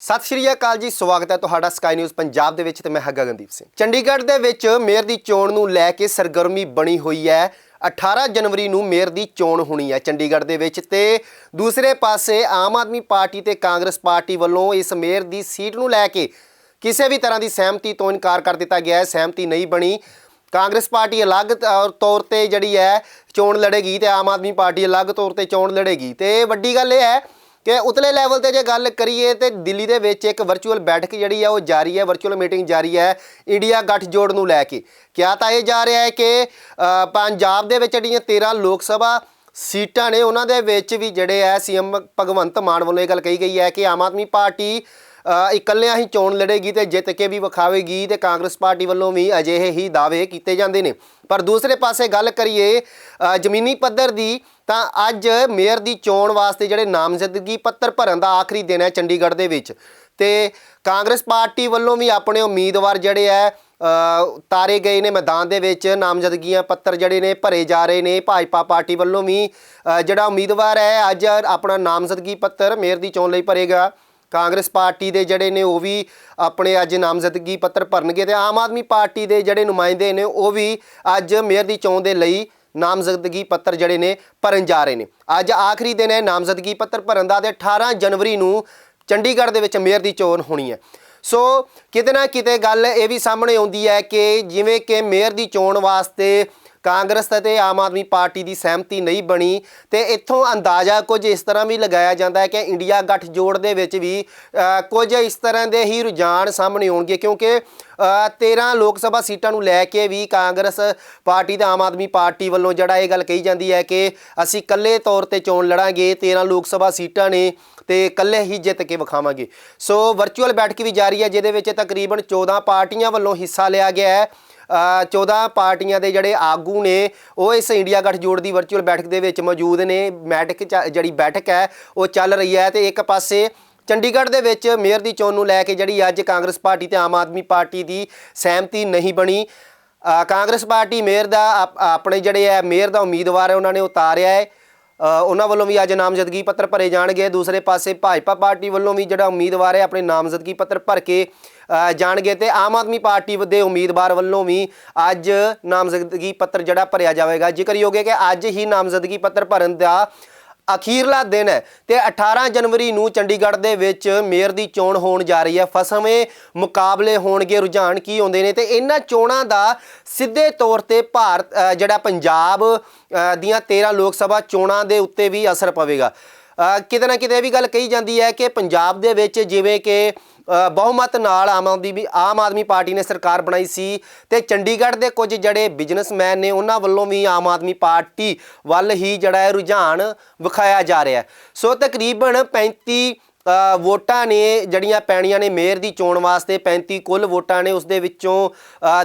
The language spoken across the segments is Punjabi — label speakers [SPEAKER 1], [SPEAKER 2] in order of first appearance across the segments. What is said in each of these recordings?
[SPEAKER 1] ਸਤਿ ਸ਼੍ਰੀ ਅਕਾਲ ਜੀ, ਸਵਾਗਤ ਹੈ ਤੁਹਾਡਾ ਸਕਾਈ ਨਿਊਜ਼ ਪੰਜਾਬ ਦੇ ਵਿੱਚ ਤੇ ਮੈਂ ਹਾਂ ਗਗਨਦੀਪ ਸਿੰਘ। ਚੰਡੀਗੜ੍ਹ ਦੇ ਵਿੱਚ ਮੇਅਰ ਦੀ ਚੋਣ ਨੂੰ ਲੈ ਕੇ ਸਰਗਰਮੀ ਬਣੀ ਹੋਈ ਹੈ। 18 ਜਨਵਰੀ ਨੂੰ ਮੇਅਰ ਦੀ ਚੋਣ ਹੋਣੀ ਹੈ ਚੰਡੀਗੜ੍ਹ ਦੇ ਵਿੱਚ ਤੇ ਦੂਸਰੇ ਪਾਸੇ ਆਮ ਆਦਮੀ ਪਾਰਟੀ ਤੇ ਕਾਂਗਰਸ ਪਾਰਟੀ ਵੱਲੋਂ ਇਸ ਮੇਅਰ ਦੀ ਸੀਟ ਨੂੰ ਲੈ ਕੇ ਕਿਸੇ ਵੀ ਤਰ੍ਹਾਂ ਦੀ ਸਹਿਮਤੀ ਤੋਂ ਇਨਕਾਰ ਕਰ ਦਿੱਤਾ ਗਿਆ ਹੈ, ਸਹਿਮਤੀ ਨਹੀਂ ਬਣੀ। ਕਾਂਗਰਸ ਪਾਰਟੀ ਅਲੱਗ ਤੌਰ- ਤੇ ਜਿਹੜੀ ਹੈ ਚੋਣ ਲੜੇਗੀ ਤੇ ਆਮ ਆਦਮੀ ਪਾਰਟੀ ਅਲੱਗ ਤੌਰ ਤੇ ਚੋਣ ਲੜੇਗੀ ਤੇ ਵੱਡੀ ਗੱਲ ਇਹ ਹੈ ਕਿ ਉਤਲੇ ਲੈਵਲ ਤੇ ਜੇ ਗੱਲ ਕਰੀਏ ਤੇ ਦਿੱਲੀ ਦੇ ਵਿੱਚ ਇੱਕ ਵਰਚੁਅਲ ਬੈਠਕ ਜਿਹੜੀ ਹੈ ਉਹ ਜਾਰੀ ਹੈ ਵਰਚੁਅਲ ਮੀਟਿੰਗ ਜਾਰੀ ਹੈ ਇੰਡੀਆ ਗੱਠਜੋੜ ਨੂੰ ਲੈ ਕੇ। ਕਿਹਾ ਤਾਂ ਇਹ ਜਾ ਰਿਹਾ ਹੈ ਕਿ ਪੰਜਾਬ ਦੇ ਵਿੱਚ ਜਿਹੜੀਆਂ 13 ਲੋਕ ਸਭਾ ਸੀਟਾਂ ਨੇ, ਉਹਨਾਂ ਦੇ ਵਿੱਚ ਵੀ ਜਿਹੜੇ ਹੈ ਸੀਐਮ ਭਗਵੰਤ ਮਾਨ ਵੱਲੋਂ ਇਹ ਗੱਲ ਕਹੀ ਗਈ ਹੈ ਕਿ ਆਮ ਆਦਮੀ ਪਾਰਟੀ ਇਕੱਲਿਆਂ ਹੀ ਚੋਣ ਲੜੇਗੀ ਤੇ ਜਿੱਤ ਕੇ ਵੀ ਵਿਖਾਵੇਗੀ ਤੇ ਕਾਂਗਰਸ ਪਾਰਟੀ ਵੱਲੋਂ ਵੀ ਅਜਿਹੇ ਹੀ ਦਾਅਵੇ ਕੀਤੇ ਜਾਂਦੇ ਨੇ। ਪਰ ਦੂਸਰੇ ਪਾਸੇ ਗੱਲ ਕਰੀਏ ਜ਼ਮੀਨੀ ਪੱਧਰ ਦੀ ਤਾਂ ਅੱਜ ਮੇਅਰ ਦੀ ਚੋਣ ਵਾਸਤੇ ਜਿਹੜੇ ਨਾਮਜ਼ਦਗੀ ਪੱਤਰ ਭਰਨ ਦਾ ਆਖਰੀ ਦਿਨ ਹੈ ਚੰਡੀਗੜ੍ਹ ਦੇ ਵਿੱਚ। ਤੇ ਕਾਂਗਰਸ ਪਾਰਟੀ ਵੱਲੋਂ ਵੀ ਆਪਣੇ ਉਮੀਦਵਾਰ ਜਿਹੜੇ ਹੈ ਤਾਰੇ ਗਏ ਨੇ ਮੈਦਾਨ ਦੇ ਵਿੱਚ। ਨਾਮਜ਼ਦਗੀਆਂ ਪੱਤਰ ਜਿਹੜੇ ਨੇ ਭਰੇ ਜਾ ਰਹੇ ਨੇ। ਭਾਜਪਾ ਪਾਰਟੀ ਵੱਲੋਂ ਵੀ ਜਿਹੜਾ ਉਮੀਦਵਾਰ ਹੈ, ਅੱਜ ਆਪਣਾ ਨਾਮਜ਼ਦਗੀ ਪੱਤਰ ਮੇਅਰ ਦੀ ਚੋਣ ਲਈ ਭਰੇਗਾ। ਕਾਂਗਰਸ ਪਾਰਟੀ ਦੇ ਜਿਹੜੇ ਨੇ ਉਹ ਵੀ ਆਪਣੇ ਅੱਜ ਨਾਮਜ਼ਦਗੀ ਪੱਤਰ ਭਰਨਗੇ ਤੇ ਆਮ ਆਦਮੀ ਪਾਰਟੀ ਦੇ ਜਿਹੜੇ ਨੁਮਾਇੰਦੇ ਨੇ ਉਹ ਵੀ ਅੱਜ ਮੇਅਰ ਦੀ ਚੋਣ ਦੇ ਲਈ ਨਾਮਜ਼ਦਗੀ ਪੱਤਰ ਜਿਹੜੇ ਨੇ ਭਰਨ ਜਾ ਰਹੇ ਨੇ। ਅੱਜ ਆਖਰੀ ਦਿਨ ਹੈ ਨਾਮਜ਼ਦਗੀ ਪੱਤਰ ਭਰਨ ਦਾ ਤੇ 18 ਜਨਵਰੀ ਨੂੰ ਚੰਡੀਗੜ੍ਹ ਦੇ ਵਿੱਚ ਮੇਅਰ ਦੀ ਚੋਣ ਹੋਣੀ ਹੈ। ਸੋ ਕਿਤੇ ਨਾ ਕਿਤੇ ਗੱਲ ਇਹ ਵੀ ਸਾਹਮਣੇ ਆਉਂਦੀ ਹੈ ਕਿ ਜਿਵੇਂ ਕਿ ਮੇਅਰ ਦੀ ਚੋਣ ਵਾਸਤੇ ਕਾਂਗਰਸ ਅਤੇ ਆਮ ਆਦਮੀ ਪਾਰਟੀ ਦੀ ਸਹਿਮਤੀ ਨਹੀਂ ਬਣੀ ਤੇ ਇੱਥੋਂ ਅੰਦਾਜ਼ਾ ਕੁਝ ਇਸ ਤਰ੍ਹਾਂ ਵੀ ਲਗਾਇਆ ਜਾਂਦਾ ਹੈ ਕਿ ਇੰਡੀਆ ਗੱਠਜੋੜ ਦੇ ਵਿੱਚ ਵੀ ਕੁਝ ਇਸ ਤਰ੍ਹਾਂ ਦੇ ਹੀ ਰੁਝਾਨ ਸਾਹਮਣੇ ਆਉਣਗੇ ਕਿਉਂਕਿ ਅ, 13 ਲੋਕ ਸਭਾ ਸੀਟਾਂ ਨੂੰ ਲੈ ਕੇ ਵੀ ਕਾਂਗਰਸ ਪਾਰਟੀ ਤੇ ਆਮ ਆਦਮੀ ਪਾਰਟੀ ਵੱਲੋਂ ਜਿਹੜਾ ਇਹ ਗੱਲ ਕਹੀ ਜਾਂਦੀ ਹੈ ਕਿ ਅਸੀਂ ਇਕੱਲੇ ਤੌਰ ਤੇ ਚੋਣ ਲੜਾਂਗੇ 13 ਲੋਕ ਸਭਾ ਸੀਟਾਂ ਨੇ ਤੇ ਇਕੱਲੇ ਹੀ ਜਿੱਤ ਕੇ ਵਿਖਾਵਾਂਗੇ। ਸੋ ਵਰਚੁਅਲ ਬੈਠਕ ਵੀ ਜਾਰੀ ਹੈ ਜਿਹਦੇ ਵਿੱਚ ਤਕਰੀਬਨ 14 ਪਾਰਟੀਆਂ ਵੱਲੋਂ ਹਿੱਸਾ ਲਿਆ ਗਿਆ ਹੈ। 14 ਪਾਰਟੀਆਂ ਦੇ ਜਿਹੜੇ ਆਗੂ ਨੇ, ਉਹ ਇਸ ਇੰਡੀਆ ਗੱਠਜੋੜ ਦੀ ਵਰਚੁਅਲ ਬੈਠਕ ਦੇ ਵਿੱਚ ਮੌਜੂਦ ਨੇ। ਮੈਟਕ ਜਿਹੜੀ ਬੈਠਕ ਹੈ, ਉਹ ਚੱਲ ਰਹੀ ਹੈ ਤੇ ਇੱਕ ਪਾਸੇ ਚੰਡੀਗੜ੍ਹ ਦੇ ਵਿੱਚ ਮੇਅਰ ਦੀ ਚੋਣ ਨੂੰ ਲੈ ਕੇ ਜਿਹੜੀ ਅੱਜ ਕਾਂਗਰਸ ਪਾਰਟੀ ਤੇ ਆਮ ਆਦਮੀ ਪਾਰਟੀ ਦੀ ਸਹਿਮਤੀ ਨਹੀਂ ਬਣੀ। ਕਾਂਗਰਸ ਪਾਰਟੀ ਮੇਅਰ ਦਾ ਆਪਣੇ ਜਿਹੜੇ ਹੈ, ਮੇਅਰ ਦਾ ਉਮੀਦਵਾਰ ਹੈ, ਉਹਨਾਂ ਨੇ ਉਤਾਰਿਆ ਹੈ। ਉਹਨਾਂ ਵੱਲੋਂ ਵੀ ਅੱਜ ਨਾਮਜ਼ਦਗੀ ਪੱਤਰ ਭਰੇ ਜਾਣਗੇ। ਦੂਸਰੇ ਪਾਸੇ ਭਾਜਪਾ ਪਾਰਟੀ ਵੱਲੋਂ ਵੀ ਜਿਹੜਾ ਉਮੀਦਵਾਰ ਹੈ, ਆਪਣੇ ਨਾਮਜ਼ਦਗੀ ਪੱਤਰ ਭਰ ਕੇ ਜਾਣਗੇ ਤੇ ਆਮ ਆਦਮੀ ਪਾਰਟੀ ਦੇ ਉਮੀਦਵਾਰ ਵੱਲੋਂ ਵੀ ਅੱਜ ਨਾਮਜ਼ਦਗੀ ਪੱਤਰ ਜਿਹੜਾ ਭਰਿਆ ਜਾਵੇਗਾ। ਜ਼ਿਕਰਯੋਗ ਹੈ ਕਿ ਅੱਜ ਹੀ ਨਾਮਜ਼ਦਗੀ ਪੱਤਰ ਭਰਨ ਦਾ ਅਖੀਰਲਾ ਦਿਨ ਹੈ ਤੇ 18 ਜਨਵਰੀ ਨੂੰ ਚੰਡੀਗੜ੍ਹ ਦੇ ਵਿੱਚ ਮੇਅਰ ਦੀ ਚੋਣ ਹੋਣ ਜਾ ਰਹੀ ਹੈ। ਫਸਵੇਂ ਮੁਕਾਬਲੇ ਹੋਣਗੇ ਰੁਝਾਨ ਕੀ ਆਉਂਦੇ ਨੇ ਤੇ ਇਹਨਾਂ ਚੋਣਾਂ ਦਾ ਸਿੱਧੇ ਤੌਰ ਤੇ ਭਾਰਤ ਜਿਹੜਾ ਪੰਜਾਬ ਦੀਆਂ 13 ਲੋਕ ਸਭਾ ਚੋਣਾਂ ਦੇ ਉੱਤੇ ਵੀ ਅਸਰ ਪਵੇਗਾ। ਕਿਤੇ ਨਾ ਕਿਤੇ ਇਹ ਵੀ ਗੱਲ ਕਹੀ ਜਾਂਦੀ ਹੈ ਕਿ ਪੰਜਾਬ ਦੇ ਵਿੱਚ ਜਿਵੇਂ ਕਿ ਬਹੁਮਤ ਨਾਲ ਆਮ ਆਦਮੀ ਵੀ ਆਮ ਆਦਮੀ ਪਾਰਟੀ ਨੇ ਸਰਕਾਰ ਬਣਾਈ ਸੀ ਤੇ ਚੰਡੀਗੜ੍ਹ ਦੇ ਕੁਝ ਜਿਹੜੇ ਬਿਜ਼ਨਸਮੈਨ ਨੇ, ਉਹਨਾਂ ਵੱਲੋਂ ਵੀ ਆਮ ਆਦਮੀ ਪਾਰਟੀ ਵੱਲ ਹੀ ਜਿਹੜਾ ਹੈ ਰੁਝਾਨ ਵਿਖਾਇਆ ਜਾ ਰਿਹਾ ਸੋ ਤਕਰੀਬਨ 35 ਵੋਟਾਂ ਨੇ ਜਿਹੜੀਆਂ ਪੈਣੀਆਂ ਨੇ ਮੇਅਰ ਦੀ ਚੋਣ ਵਾਸਤੇ 35 ਕੁੱਲ ਵੋਟਾਂ ਨੇ ਉਸ ਦੇ ਵਿੱਚੋਂ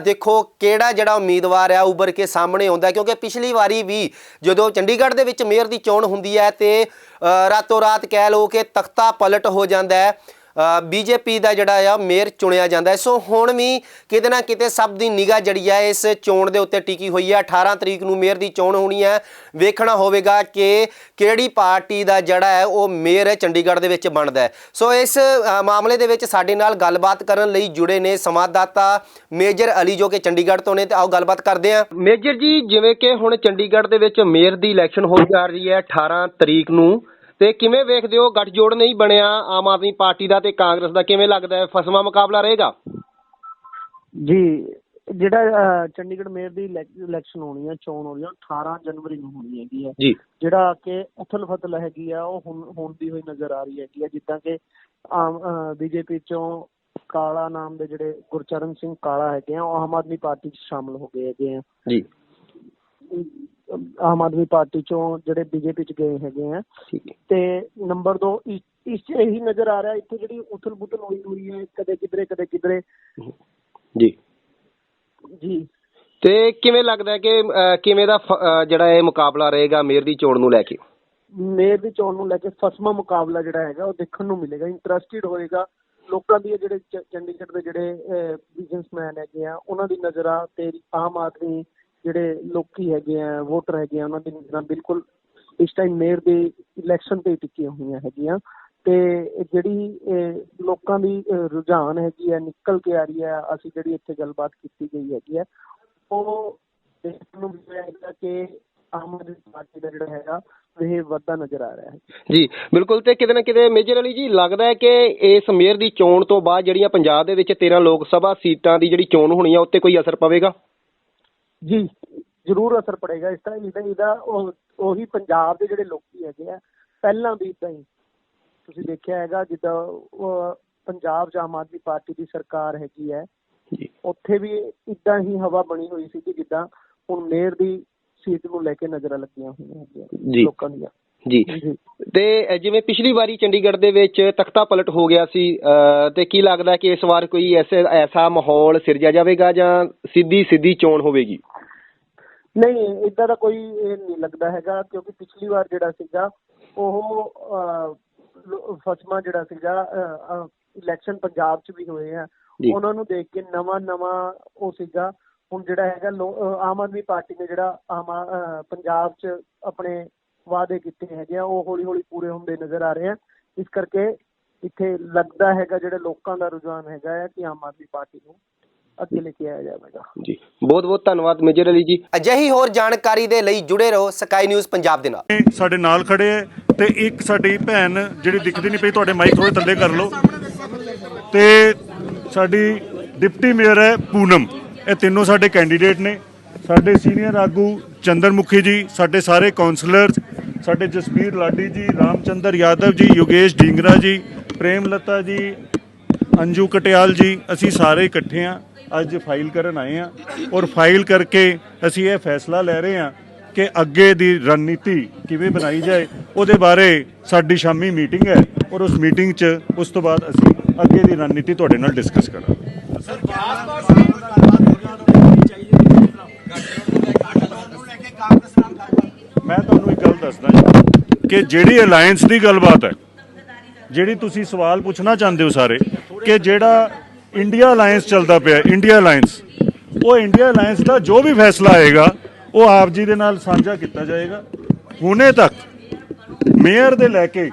[SPEAKER 1] ਦੇਖੋ ਕਿਹੜਾ ਜਿਹੜਾ ਉਮੀਦਵਾਰ ਆ, ਉੱਭਰ ਕੇ ਸਾਹਮਣੇ ਆਉਂਦਾ ਕਿਉਂਕਿ ਪਿਛਲੀ ਵਾਰੀ ਵੀ ਜਦੋਂ ਚੰਡੀਗੜ੍ਹ ਦੇ ਵਿੱਚ ਮੇਅਰ ਦੀ ਚੋਣ ਹੁੰਦੀ ਹੈ ਤੇ ਰਾਤੋਂ ਰਾਤ ਕਹਿ ਲਓ ਕਿ ਤਖਤਾ ਪਲਟ ਹੋ ਜਾਂਦਾ ਹੈ ਬੀਜੇਪੀ ਦਾ ਜਿਹੜਾ ਆ, ਮੇਅਰ ਚੁਣਿਆ ਜਾਂਦਾ ਹੈ। ਸੋ ਹੁਣ ਵੀ ਕਿਤੇ ਨਾ ਕਿਤੇ ਸਭ ਦੀ ਨਿਗਾਹ ਜਿਹੜੀ ਹੈ ਇਸ ਚੋਣ ਦੇ ਉੱਤੇ ਟਿਕੀ ਹੋਈ ਹੈ 18 ਤਰੀਕ ਨੂੰ ਮੇਅਰ ਦੀ ਚੋਣ ਹੋਣੀ ਹੈ ਵੇਖਣਾ ਹੋਵੇਗਾ ਕਿ ਕਿਹੜੀ ਪਾਰਟੀ ਦਾ ਜਿਹੜਾ ਹੈ, ਉਹ ਮੇਅਰ ਚੰਡੀਗੜ੍ਹ ਦੇ ਵਿੱਚ ਬਣਦਾ ਹੈ। ਸੋ ਇਸ ਮਾਮਲੇ ਦੇ ਵਿੱਚ ਸਾਡੇ ਨਾਲ ਗੱਲਬਾਤ ਕਰਨ ਲਈ ਜੁੜੇ ਨੇ ਸੰਵਾਦਦਾਤਾ ਮੇਜਰ ਅਲੀ, ਜੋ ਕਿ ਚੰਡੀਗੜ੍ਹ ਤੋਂ ਨੇ। ਤੇ ਆਓ ਗੱਲਬਾਤ ਕਰਦੇ ਹਾਂ। ਮੇਜਰ ਜੀ, ਜਿਵੇਂ ਕਿ ਹੁਣ ਚੰਡੀਗੜ੍ਹ ਦੇ ਵਿੱਚ ਮੇਅਰ ਦੀ ਇਲੈਕਸ਼ਨ ਹੋ ਜਾ ਰਹੀ ਹੈ 18 ਤਰੀਕ ਨੂੰ। ਤੇ ਕਿਵੇਂ ਵੇਖਦੇ ਹੋ ਗੱਠਜੋੜ ਨਹੀਂ ਬਣਿਆ ਆਮ ਆਦਮੀ ਪਾਰਟੀ ਦਾ ਤੇ ਕਾਂਗਰਸ ਦਾ? ਕਿਵੇਂ ਲੱਗਦਾ ਹੈ? ਫਸਵਾ ਮੁਕਾਬਲਾ ਰਹੇਗਾ?
[SPEAKER 2] ਜੀ ਜਿਹੜਾ ਚੰਡੀਗੜ੍ਹ ਮੇਅਰ ਦੀ ਇਲੈਕ- ਇਲੈਕਸ਼ਨ ਹੋਣੀ ਹੈ ਚੋਣ ਹੋਣੀ ਹੈ ਉਹ 18 ਜਨਵਰੀ ਨੂੰ ਹੋਣੀ ਹੈਗੀ ਹੈ ਜਿਹੜਾ ਕਿ ਉਥਲ ਫਤਲ ਹੈਗੀ ਆ ਉਹ ਹੁਣ ਹੁੰਦੀ ਹੋਈ ਨਜ਼ਰ ਆ ਰਹੀ ਹੈਗੀ ਆ ਜਿੱਦਾਂ ਕਿ ਆਮ ਬੀਜੇਪੀ ਚੋਂ ਕਾਲਾ ਨਾਮ ਦੇ ਜਿਹੜੇ ਗੁਰਚਰਨ ਸਿੰਘ ਕਾਲਾ ਹੈਗੇ ਆ ਉਹ ਆਮ ਆਦਮੀ ਪਾਰਟੀ 'ਚ ਸ਼ਾਮਲ ਹੋ ਗਏ ਹੈਗੇ ਆ।
[SPEAKER 1] ਜੀ।
[SPEAKER 2] ਆਮ ਆਦਮੀ ਪਾਰਟੀ ਚੋਂ ਜਿਹੜੇ ਬੀਜੇਪੀ 'ਚ ਗਏ ਹੈਗੇ ਆ। ਤੇ ਨੰਬਰ 2 ਇਸ 'ਚ ਇਹੀ ਨਜ਼ਰ ਆ ਰਿਹਾ ਇੱਥੇ ਜਿਹੜੀ ਉਥਲ ਪੁਥਲ ਹੋਈ ਹੋਈ ਹੈ ਕਦੇ ਕਿਧਰੇ ਕਦੇ ਕਿਧਰੇ।
[SPEAKER 1] ਜੀ।
[SPEAKER 2] ਜੀ।
[SPEAKER 1] ਤੇ ਕਿਵੇਂ ਲੱਗਦਾ ਕਿ ਕਿਵੇਂ ਦਾ ਜਿਹੜਾ ਇਹ ਮੁਕਾਬਲਾ ਰਹੇਗਾ ਮੇਅਰ ਦੀ ਚੋਣ ਨੂੰ ਲੈ ਕੇ?
[SPEAKER 2] ਮੇਅਰ ਦੀ ਚੋਣ ਨੂੰ ਲੈ ਕੇ ਫਸਮਾ ਮੁਕਾਬਲਾ ਜਿਹੜਾ ਹੈਗਾ ਉਹ ਦੇਖਣ ਨੂੰ ਮਿਲੇਗਾ ਇੰਟਰਸਟਿਡ ਹੋਏਗਾ। ਲੋਕਾਂ ਦੀ ਜਿਹੜੇ ਚੰਡੀਗੜ੍ਹ ਦੇ ਜਿਹੜੇ ਬਿਜ਼ਨਸਮੈਨ ਹੈਗੇ ਆ ਉਹਨਾਂ ਦੀ ਨਜ਼ਰਾਂ ਤੇ ਆਮ ਆਦਮੀ ਜਿਹੜੇ ਲੋਕੀ ਹੈਗੇ ਆ ਵੋਟਰ ਹੈਗੇ ਆ, ਉਹਨਾਂ ਦੀ ਨਜ਼ਰਾਂ ਬਿਲਕੁਲ ਇਸ ਟਾਈਮ ਮੇਅਰ ਦੇ ਇਲੈਕਸ਼ਨ ਤੇ ਹੀ ਟਿੱਕੀਆਂ ਹੋਈਆਂ ਹੈਗੀਆਂ ਤੇ ਜਿਹੜੀ ਲੋਕਾਂ ਦੀ ਰੁਝਾਨ ਹੈਗੀ ਹੈ ਨਿਕਲ ਕੇ ਆ ਰਹੀ ਹੈ ਅਸੀਂ ਜਿਹੜੀ ਇੱਥੇ ਗੱਲਬਾਤ ਕੀਤੀ ਗਈ ਹੈਗੀ ਹੈ ਉਹ ਦੇਖਣ ਨੂੰ ਮਿਲਿਆ ਹੈਗਾ ਕਿ ਆਮ ਆਦਮੀ ਪਾਰਟੀ ਦਾ ਜਿਹੜਾ ਹੈਗਾ, ਇਹ ਵੱਧਦਾ ਨਜ਼ਰ ਆ ਰਿਹਾ ਹੈ।
[SPEAKER 1] ਜੀ, ਬਿਲਕੁਲ ਤੇ ਕਿਤੇ ਨਾ ਕਿਤੇ ਮੇਜਰ ਅਲੀ ਜੀ, ਲੱਗਦਾ ਹੈ ਕਿ ਇਸ ਮੇਅਰ ਦੀ ਚੋਣ ਤੋਂ ਬਾਅਦ ਜਿਹੜੀਆਂ ਪੰਜਾਬ ਦੇ ਵਿੱਚ 13 ਲੋਕ ਸਭਾ ਸੀਟਾਂ ਦੀ ਜਿਹੜੀ ਚੋਣ ਹੋਣੀ ਆ, ਉੱਤੇ ਕੋਈ ਅਸਰ ਪਵੇਗਾ?
[SPEAKER 2] ਜੀ ਜ਼ਰੂਰ ਅਸਰ ਪੜੇਗਾ। ਇਸ ਤਰ੍ਹਾਂ ਇਹਦਾ ਇਹਦਾ ਉਹ ਪੰਜਾਬ ਦੇ ਜਿਹੜੇ ਲੋਕੀ ਹੈਗੇ ਆ ਪਹਿਲਾਂ ਵੀ ਇਦਾਂ ਹੀ। ਤੁਸੀਂ ਦੇਖਿਆ ਹੈਗਾ ਜਿੱਦਾਂ ਪੰਜਾਬ 'ਚ ਆਮ ਆਦਮੀ ਪਾਰਟੀ ਦੀ ਸਰਕਾਰ ਹੈਗੀ ਹੈ ਉੱਥੇ ਵੀ ਇਦਾਂ ਹੀ ਹਵਾ ਬਣੀ ਹੋਈ ਸੀ ਕਿ ਜਿੱਦਾਂ ਹੁਣ ਮੇਅਰ ਦੀ ਸੀਟ ਨੂੰ ਲੈ ਕੇ ਨਜ਼ਰਾਂ ਲੱਗੀਆਂ ਹੋਈਆਂ ਹੈਗੀਆਂ। ਲੋਕਾਂ ਦੀਆਂ।
[SPEAKER 1] ਜੀ। ਤੇ ਜਿਵੇਂ ਪਿਛਲੀ ਵਾਰੀ ਚੰਡੀਗੜ੍ਹ ਦੇ ਵਿੱਚ ਤਖਤਾ ਪਲਟ ਹੋ ਗਿਆ ਸੀ ਤੇ ਕੀ ਲੱਗਦਾ ਕਿ ਇਸ ਵਾਰ ਕੋਈ ਐਸੇ ਐਸਾ ਮਾਹੌਲ ਸਿਰਜਿਆ ਜਾਵੇਗਾ ਜਾਂ ਸਿੱਧੀ ਸਿੱਧੀ ਚੋਣ ਹੋਵੇਗੀ?
[SPEAKER 2] ਨਹੀਂ ਇਦਾਂ ਦਾ ਕੋਈ ਇਹ ਨਹੀਂ ਲੱਗਦਾ ਹੈਗਾ ਕਿਉਂਕਿ ਪਿਛਲੀ ਵਾਰ ਜਿਹੜਾ ਸੀਗਾ ਉਹ ਫਸਮਾ ਜਿਹੜਾ ਸੀਗਾ ਇਲੈਕਸ਼ਨ ਪੰਜਾਬ 'ਚ ਵੀ ਹੋਏ ਆ। ਉਹਨਾਂ ਨੂੰ ਦੇਖ ਕੇ ਨਵਾਂ ਨਵਾਂ ਉਹ ਸੀਗਾ। ਹੁਣ ਜਿਹੜਾ ਹੈਗਾ ਆਮ ਆਦਮੀ ਪਾਰਟੀ ਨੇ ਜਿਹੜਾ ਆਮ ਆ- ਪੰਜਾਬ 'ਚ ਆਪਣੇ ਵਾਅਦੇ ਕੀਤੇ ਹੈਗੇ ਆ ਉਹ ਹੌਲੀ ਹੌਲੀ ਪੂਰੇ ਹੁੰਦੇ ਨਜ਼ਰ ਆ ਰਹੇ ਆ। ਇਸ ਕਰਕੇ ਇੱਥੇ ਲੱਗਦਾ ਹੈਗਾ ਜਿਹੜੇ ਲੋਕਾਂ ਦਾ ਰੁਝਾਨ ਹੈਗਾ ਹੈ ਕਿ ਆਮ ਆਦਮੀ ਪਾਰਟੀ ਨੂੰ ਅੱਗੇ ਲੈ ਕੇ ਆਇਆ ਜਾਵੇਗਾ।
[SPEAKER 1] ਜੀ। ਬਹੁਤ ਬਹੁਤ ਧੰਨਵਾਦ ਮੇਜਰ ਅਲੀ ਜੀ। ਅਜਿਹੀ ਹੋਰ ਜਾਣਕਾਰੀ ਦੇ ਲਈ ਜੁੜੇ ਰਹੋ ਸਕਾਈ ਨਿਊਜ਼ ਪੰਜਾਬ ਦੇ ਨਾਲ।
[SPEAKER 3] ਇਹ ਸਾਡੇ ਨਾਲ ਖੜੇ ਹੈ ਤੇ ਇੱਕ ਸਾਡੀ ਭੈਣ ਜਿਹੜੀ ਦਿਖਦੀ ਨਹੀਂ ਪਈ ਤੁਹਾਡੇ ਮਾਈਕ ਥੋੜੇ ਥੱਲੇ ਕਰ ਲਓ। ਤੇ ਸਾਡੀ ਡਿਪਟੀ ਮੇਅਰ ਹੈ ਪੂਨਮ। ਇਹ ਤਿੰਨੋਂ ਸਾਡੇ ਕੈਂਡੀਡੇਟ ਨੇ। ਸਾਡੇ ਸੀਨੀਅਰ ਆਗੂ ਚੰਦਰਮੁਖੀ ਜੀ ਸਾਡੇ ਸਾਰੇ ਕਾਉਂਸਲਰਸ ਸਾਡੇ ਜਸਬੀਰ ਲਾਡੀ ਜੀ ਰਾਮਚੰਦਰ ਯਾਦਵ ਜੀ ਯੋਗੇਸ਼ ਢਿੰਗਰਾ ਜੀ ਪ੍ਰੇਮ ਲਤਾ ਜੀ ਅੰਜੂ ਕਟਿਆਲ ਜੀ ਅਸੀਂ ਸਾਰੇ ਇਕੱਠੇ ਆ ਅੱਜ ਫਾਈਲ ਕਰਨ ਆਏ ਆ ਔਰ ਫਾਈਲ ਕਰਕੇ ਅਸੀਂ ਇਹ ਫੈਸਲਾ ਲੈ ਰਹੇ ਆ ਕਿ ਅੱਗੇ ਦੀ ਰਣਨੀਤੀ ਕਿਵੇਂ ਬਣਾਈ ਜਾਏ ਉਹਦੇ ਬਾਰੇ ਸਾਡੀ ਸ਼ਾਮੀ ਮੀਟਿੰਗ ਹੈ ਔਰ ਉਸ ਮੀਟਿੰਗ 'ਚ ਉਸ ਤੋਂ ਬਾਅਦ ਅਸੀਂ ਅੱਗੇ ਦੀ ਰਣਨੀਤੀ ਤੁਹਾਡੇ ਨਾਲ ਡਿਸਕਸ ਕਰਾਂਗੇ। ਮੈਂ ਤੁਹਾਨੂੰ ਇੱਕ ਗੱਲ ਦੱਸਦਾ ਕਿ ਜਿਹੜੀ ਅਲਾਈਅੰਸ ਦੀ ਗੱਲਬਾਤ ਹੈ ਜਿਹੜੀ ਤੁਸੀਂ ਸਵਾਲ ਪੁੱਛਣਾ ਚਾਹੁੰਦੇ ਹੋ ਸਾਰੇ ਕਿ ਜਿਹੜਾ ਇੰਡੀਆ ਅਲਾਈਅੰਸ ਚੱਲਦਾ ਪਿਆ ਇੰਡੀਆ ਅਲਾਈਅੰਸ ਉਹ ਇੰਡੀਆ ਅਲਾਈਅੰਸ ਦਾ ਜੋ ਵੀ ਫੈਸਲਾ ਆਏਗਾ ਉਹ ਆਪ ਜੀ ਦੇ ਨਾਲ ਸਾਂਝਾ ਕੀਤਾ ਜਾਏਗਾ। ਹੁਣੇ ਤੱਕ ਮੇਅਰ ਦੇ ਲੈ ਕੇ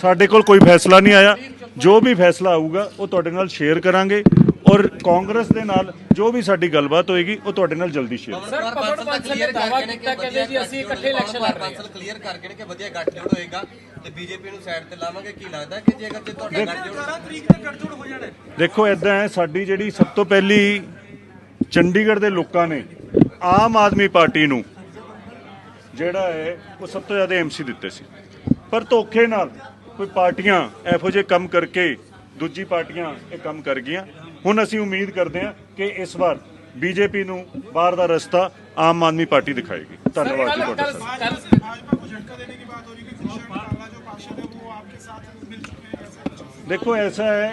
[SPEAKER 3] ਸਾਡੇ ਕੋਲ ਕੋਈ ਫੈਸਲਾ ਨਹੀਂ ਆਇਆ। ਜੋ ਵੀ ਫੈਸਲਾ ਆਊਗਾ ਉਹ ਤੁਹਾਡੇ ਨਾਲ ਸ਼ੇਅਰ ਕਰਾਂਗੇ ਔਰ ਕਾਂਗਰਸ ਦੇ ਨਾਲ ਜੋ ਵੀ ਸਾਡੀ ਗੱਲਬਾਤ ਹੋਏਗੀ ਉਹ ਤੁਹਾਡੇ ਨਾਲ ਜਲਦੀ ਸ਼ੇਅਰ
[SPEAKER 4] ਸਰ ਪਵਨ ਬਾਂਸਲ ਨੇ ਦਾਅਵਾ ਕੀਤਾ ਕਹਿੰਦੇ ਜੀ ਅਸੀਂ ਇਕੱਠੇ ਇਲੈਕਸ਼ਨ ਲੜ ਰਹੇ ਹਾਂ।
[SPEAKER 5] ਕਲੀਅਰ ਕਰ ਗਏ ਨੇ ਕਿ ਵਧੀਆ ਗੱਠਜੋੜ ਹੋਏਗਾ। ਤੇ ਬੀਜੇਪੀ ਨੂੰ ਸਾਈਡ ਤੇ ਲਾਵਾਂਗੇ ਕੀ ਲੱਗਦਾ ਕਿ ਜੇਕਰ ਜੇ ਤੁਹਾਡਾ ਗੱਠਜੋੜ
[SPEAKER 3] ਦੇਖੋ ਇਦਾਂ ਹੈ ਸਾਡੀ ਜਿਹੜੀ ਸਭ ਤੋਂ ਪਹਿਲੀ ਚੰਡੀਗੜ੍ਹ ਦੇ ਲੋਕਾਂ ਨੇ ਆਮ ਆਦਮੀ ਪਾਰਟੀ ਨੂੰ ਜਿਹੜਾ ਹੈ ਉਹ ਸਭ ਤੋਂ ਜ਼ਿਆਦਾ ਐਮਸੀ ਦਿੱਤੇ ਸੀ। ਪਰ ਧੋਖੇ ਨਾਲ ਕੋਈ ਪਾਰਟੀਆਂ ਇਹੋ ਜਿਹੇ ਕੰਮ ਕਰਕੇ ਦੂਜੀ ਪਾਰਟੀਆਂ ਇਹ ਕੰਮ ਕਰ ਗਈਆਂ। ਹੁਣ ਅਸੀਂ ਉਮੀਦ ਕਰਦੇ ਹਾਂ ਕਿ ਇਸ ਵਾਰ ਬੀਜੇਪੀ ਨੂੰ ਬਾਹਰ ਦਾ ਰਸਤਾ ਆਮ ਆਦਮੀ ਪਾਰਟੀ ਦਿਖਾਏਗੀ। ਧੰਨਵਾਦ ਜੀ ਤੁਹਾਡਾ। ਸਾਰਿਆਂ ਦਾ। देखो ऐसा है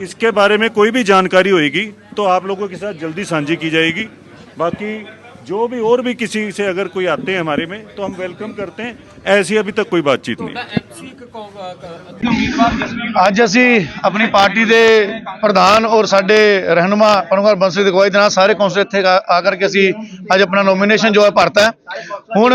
[SPEAKER 3] इसके बारे में कोई भी जानकारी होगी तो आप लोगों के साथ जल्दी साझी की जाएगी बाकी जो भी और भी किसी से अगर कोई आते हैं हमारे में तो हम वेलकम करते हैं ऐसी अभी तक कोई बातचीत नहीं है।
[SPEAKER 4] ਐਮਸੀ ਇੱਕ ਕੌ- ਅ,
[SPEAKER 6] ਅੱਜ ਅਸੀਂ ਆਪਣੀ ਪਾਰਟੀ ਦੇ ਪ੍ਰਧਾਨ ਔਰ ਸਾਡੇ ਰਹਿਨੁਮਾ ਪਨਵਾਰ ਬੰਸੀ ਦੀ ਅਗਵਾਈ ਦੇ ਨਾਲ ਸਾਰੇ ਕੌਂਸਲ ਇੱਥੇ ਆ ਆ ਕਰਕੇ ਅਸੀਂ ਅੱਜ ਆਪਣਾ ਨੋਮੀਨੇਸ਼ਨ ਜੋ ਹੈ ਭਰਤਾ ਹੈ ਹੁਣ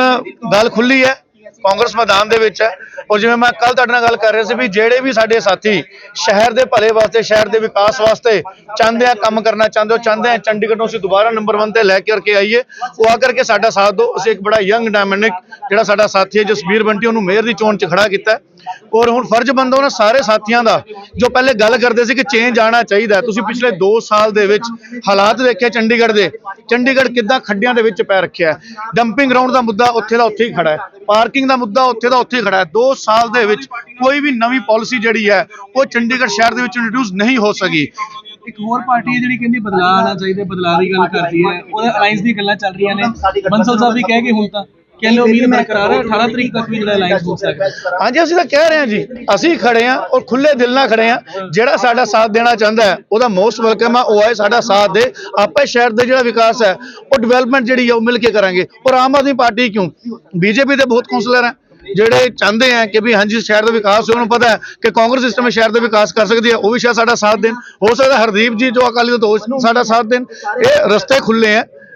[SPEAKER 6] ਗੱਲ ਖੁੱਲੀ ਹੈ ਕਾਂਗਰਸ ਮੈਦਾਨ ਦੇ ਵਿੱਚ ਹੈ। ਔਰ ਜਿਵੇਂ ਮੈਂ ਕੱਲ ਤੁਹਾਡੇ ਨਾਲ ਗੱਲ ਕਰ ਰਿਹਾ ਸੀ ਵੀ ਜਿਹੜੇ ਵੀ ਸਾਡੇ ਸਾਥੀ ਸ਼ਹਿਰ ਦੇ ਭਲੇ ਵਾਸਤੇ, ਸ਼ਹਿਰ ਦੇ ਵਿਕਾਸ ਵਾਸਤੇ ਚਾਹੁੰਦੇ ਆ ਕੰਮ ਕਰਨਾ ਚਾਹੁੰਦੇ ਹੋ, ਚਾਹੁੰਦੇ ਆ ਚੰਡੀਗੜ੍ਹ ਨੂੰ ਅਸੀਂ ਦੁਬਾਰਾ ਨੰਬਰ 1 ਤੇ ਲੈ ਕੇ ਕਰਕੇ ਆਈਏ, ਉਹ ਆ ਕਰਕੇ ਸਾਡਾ ਸਾਥ ਦਿਓ। ਅਸੀਂ ਇੱਕ ਬੜਾ ਯੰਗ ਡਾਇਨਾਮਿਕ ਜਿਹੜਾ ਸਾਡਾ ਸਾਥੀ ਹੈ, ਜਸਬੀਰ ਬੰਟੀ, ਉਹਨੂੰ ਮੇਅਰ ਦੀ ਚੋਣ 'ਚ ਖੜਾ ਕੀਤਾ ਔਰ ਹੁਣ ਫਰਜ਼ ਬਣਦਾ ਉਹਨਾਂ ਸਾਰੇ ਸਾਥੀਆਂ ਦਾ, ਜੋ ਪਹਿਲੇ ਗੱਲ ਕਰਦੇ ਸੀ ਕਿ ਚੇਂਜ ਆਣਾ ਚਾਹੀਦਾ ਤੁਸੀਂ ਪਿਛਲੇ 2 ਸਾਲ ਦੇ ਵਿੱਚ ਹਾਲਾਤ ਦੇਖੇ ਚੰਡੀਗੜ੍ਹ ਦੇ। ਚੰਡੀਗੜ੍ਹ ਕਿੱਦਾਂ ਖੱਡਿਆਂ ਦੇ ਵਿੱਚ ਪੈ ਰੱਖਿਆ ਡੰਪਿੰਗ ਗਰਾਊਂਡ ਦਾ ਮੁੱਦਾ ਉੱਥੇ ਦਾ ਉੱਥੇ ਹੀ ਖੜਾ ਹੈ। ਪਾਰਕਿੰਗ ਦਾ ਮੁੱਦਾ ਉੱਥੇ ਦਾ ਉੱਥੇ ਖੜਾ ਹੈ। 2 ਸਾਲ ਦੇ ਵਿੱਚ ਕੋਈ ਵੀ ਨਵੀਂ ਪਾਲਿਸੀ ਜਿਹੜੀ ਹੈ ਉਹ ਚੰਡੀਗੜ੍ਹ ਸ਼ਹਿਰ ਦੇ ਵਿੱਚ ਇੰਟਰੋਡਿਊਸ ਨਹੀਂ ਹੋ ਸਕੀ।
[SPEAKER 7] ਇੱਕ ਹੋਰ ਪਾਰਟੀ ਹੈ ਜਿਹੜੀ ਕਹਿੰਦੀ ਬਦਲਾਅ ਆਣਾ ਚਾਹੀਦਾ ਬਦਲਾਅ ਦੀ ਗੱਲ ਕਰਦੀ ਹੈ। ਉਹਦੇ ਅਲਾਈਅੰਸ ਦੀ ਗੱਲਾਂ ਚੱਲ ਰਹੀਆਂ ਨੇ। ਬੰਸਲ ਸਾਹਿਬ ਵੀ ਕਹਿ ਗਏ ਹੁਣ ਤਾਂ। ਕਹਿੰਦੇ ਉਮੀਦ ਬਰਕਰਾਰ ਹੈ 18 ਤਰੀਕ ਤੱਕ ਵੀ ਜਿਹੜਾ ਅਲਾਈਅੰਸ ਹੋ ਸਕਦਾ। ਹੈ।
[SPEAKER 6] ਹਾਂਜੀ ਅਸੀਂ ਤਾਂ ਕਹਿ ਰਹੇ ਹਾਂ ਜੀ ਅਸੀਂ ਖੜੇ ਹਾਂ ਔਰ ਖੁੱਲੇ ਦਿਲ ਨਾਲ ਖੜੇ ਹਾਂ। ਜਿਹੜਾ ਸਾਡਾ ਸਾਥ ਦੇਣਾ ਚਾਹੁੰਦਾ ਹੈ ਉਹਦਾ ਮੋਸਟ ਵੈਲਕਮ ਹੈ ਉਹ ਆਏ ਸਾਡਾ ਸਾਥ ਦੇ। ਆਪੇ ਸ਼ਹਿਰ ਦੇ ਜਿਹੜਾ ਵਿਕਾਸ ਹੈ ਉਹ ਡਿਵੈਲਪਮੈਂਟ ਜਿਹੜੀ ਹੈ ਉਹ ਮਿਲ ਕੇ ਕਰਾਂਗੇ। ਔਰ ਆਮ ਆਦਮੀ ਪਾਰਟੀ ਕਿਉਂ? ਬੀਜੇਪੀ ਦੇ ਬਹੁਤ ਕਾਉਂਸਲਰ ਹੈ ਜਿਹੜੇ ਚਾਹੁੰਦੇ ਆ ਕਿ ਵੀ ਹਾਂਜੀ ਸ਼ਹਿਰ ਦਾ ਵਿਕਾਸ ਹੋਵੇ ਉਹਨੂੰ ਪਤਾ ਹੈ ਕਿ ਕਾਂਗਰਸ ਸਿਸਟਮ ਵਿੱਚ ਸ਼ਹਿਰ ਦਾ ਵਿਕਾਸ ਕਰ ਸਕਦੀ ਹੈ ਉਹ ਵੀ ਸ਼ਾਇਦ ਸਾਡਾ ਸਾਥ ਦੇਣ। ਹੋ ਸਕਦਾ ਹਰਦੀਪ ਜੀ ਜੋ ਅਕਾਲੀ ਦਲ ਤੋਂ ਸਾਡਾ ਸਾਥ ਦੇਣ। ਇਹ ਰਸਤੇ ਖੁੱਲੇ ਆ